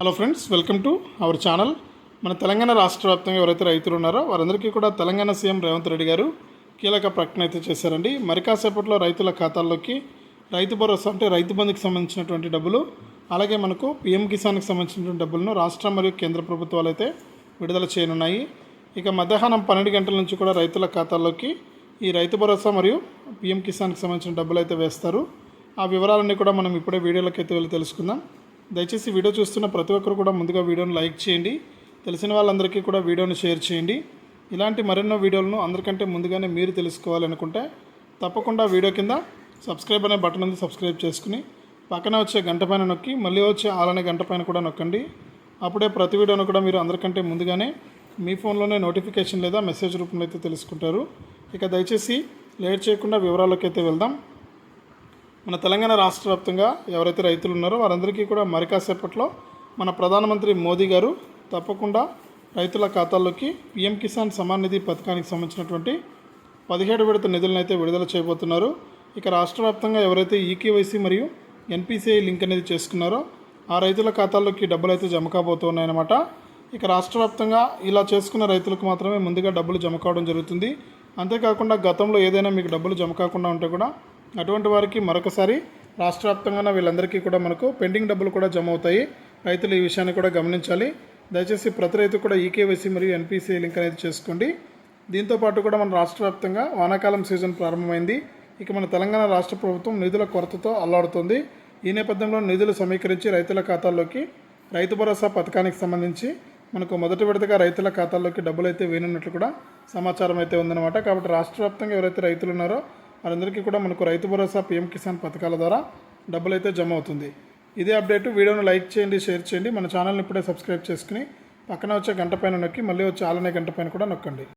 Hello friends welcome to our channel మన తెలంగాణ రాష్ట్ర వ్యాప్తంగా ఎవరైతే రైతులు ఉన్నారో వారందరికీ కూడా తెలంగాణ సీఎం రేవంత్ రెడ్డి గారు కీలక ప్రకటన అయితే చేశారండి. మరి కాసేపట్లో రైతుల ఖాతాల్లోకి రైతు భరోసా అంటే రైతు బంధుకి సంబంధించినటువంటి డబ్బులు అలాగే మనకు పిఎం కిసాన్కి సంబంధించినటువంటి డబ్బులను రాష్ట్ర మరియు కేంద్ర ప్రభుత్వాలు అయితే విడుదల చేయనున్నాయి. ఇక మధ్యాహ్నం పన్నెండు గంటల నుంచి కూడా రైతుల ఖాతాల్లోకి ఈ రైతు భరోసా మరియు పిఎం కిసాన్కి సంబంధించిన డబ్బులు అయితే వేస్తారు. ఆ వివరాలన్నీ కూడా మనం ఇప్పుడే వీడియోలోకి అయితే వెళ్ళి తెలుసుకుందాం. దయచేసి వీడియో చూస్తున్న ప్రతి ఒక్కరు కూడా ముందుగా వీడియోను లైక్ చేయండి. తెలిసిన వాళ్ళందరికీ కూడా వీడియోను షేర్ చేయండి. ఇలాంటి మరెన్నో వీడియోలను అందరికంటే ముందుగానే మీరు తెలుసుకోవాలనుకుంటే తప్పకుండా వీడియో కింద సబ్స్క్రైబ్ అనే బటన్ ఉంది సబ్స్క్రైబ్ చేసుకుని పక్కన వచ్చే గంట పైన నొక్కి మళ్ళీ వచ్చే ఆలనే గంట పైన కూడా నొక్కండి. అప్పుడే ప్రతి వీడియోను కూడా మీరు అందరికంటే ముందుగానే మీ ఫోన్లోనే నోటిఫికేషన్ లేదా మెసేజ్ రూపంలో అయితే తెలుసుకుంటారు. ఇక దయచేసి లేట్ చేయకుండా వివరాల్లోకి అయితే వెళ్దాం. మన తెలంగాణ రాష్ట్ర వ్యాప్తంగా ఎవరైతే రైతులు ఉన్నారో వారందరికీ కూడా మరి కాసేపట్లో మన ప్రధానమంత్రి మోదీ గారు తప్పకుండా రైతుల ఖాతాల్లోకి పిఎం కిసాన్ సమాన్ నిధి పథకానికి సంబంధించినటువంటి పదిహేడు విడత నిధులను అయితే విడుదల చేయబోతున్నారు. ఇక రాష్ట్ర వ్యాప్తంగా ఎవరైతే ఈకేవైసీ మరియు ఎన్పిసిఐ లింక్ అనేది చేసుకున్నారో ఆ రైతుల ఖాతాల్లోకి డబ్బులు అయితే జమ కాబోతున్నాయన్నమాట. ఇక రాష్ట్ర వ్యాప్తంగా ఇలా చేసుకున్న రైతులకు మాత్రమే ముందుగా డబ్బులు జమ కావడం జరుగుతుంది. అంతేకాకుండా గతంలో ఏదైనా మీకు డబ్బులు జమ కాకుండా ఉంటే కూడా అటువంటి వారికి మరొకసారి రాష్ట్ర వ్యాప్తంగా వీళ్ళందరికీ కూడా మనకు పెండింగ్ డబ్బులు కూడా జమ అవుతాయి. రైతులు ఈ విషయాన్ని కూడా గమనించాలి. దయచేసి ప్రతి రైతు కూడా ఈకేవైసీ మరియు ఎన్పిసిఐ లింక్ అనేది చేసుకోండి. దీంతో పాటు కూడా మన రాష్ట్ర వ్యాప్తంగా వానాకాలం సీజన్ ప్రారంభమైంది. ఇక మన తెలంగాణ రాష్ట్ర ప్రభుత్వం నిధుల కొరతతో అల్లాడుతోంది. ఈ నేపథ్యంలో నిధులు సమీకరించి రైతుల ఖాతాల్లోకి రైతు భరోసా పథకానికి సంబంధించి మనకు మొదటి విడతగా రైతుల ఖాతాల్లోకి డబ్బులు అయితే వేనున్నట్లు కూడా సమాచారం అయితే ఉందన్నమాట. కాబట్టి రాష్ట్ర వ్యాప్తంగా ఎవరైతే రైతులు ఉన్నారో వారందరికీ కూడా మనకు రైతు భరోసా పీఎం కిసాన్ పథకాల ద్వారా డబ్బులు అయితే జమ అవుతుంది. ఇదే అప్డేట్ వీడియోను లైక్ చేయండి షేర్ చేయండి. మన ఛానల్ని ఇప్పుడే సబ్స్క్రైబ్ చేసుకుని పక్కన వచ్చే గంట పైన నొక్కి మళ్ళీ వచ్చే ఆలనే గంట పైన కూడా నొక్కండి.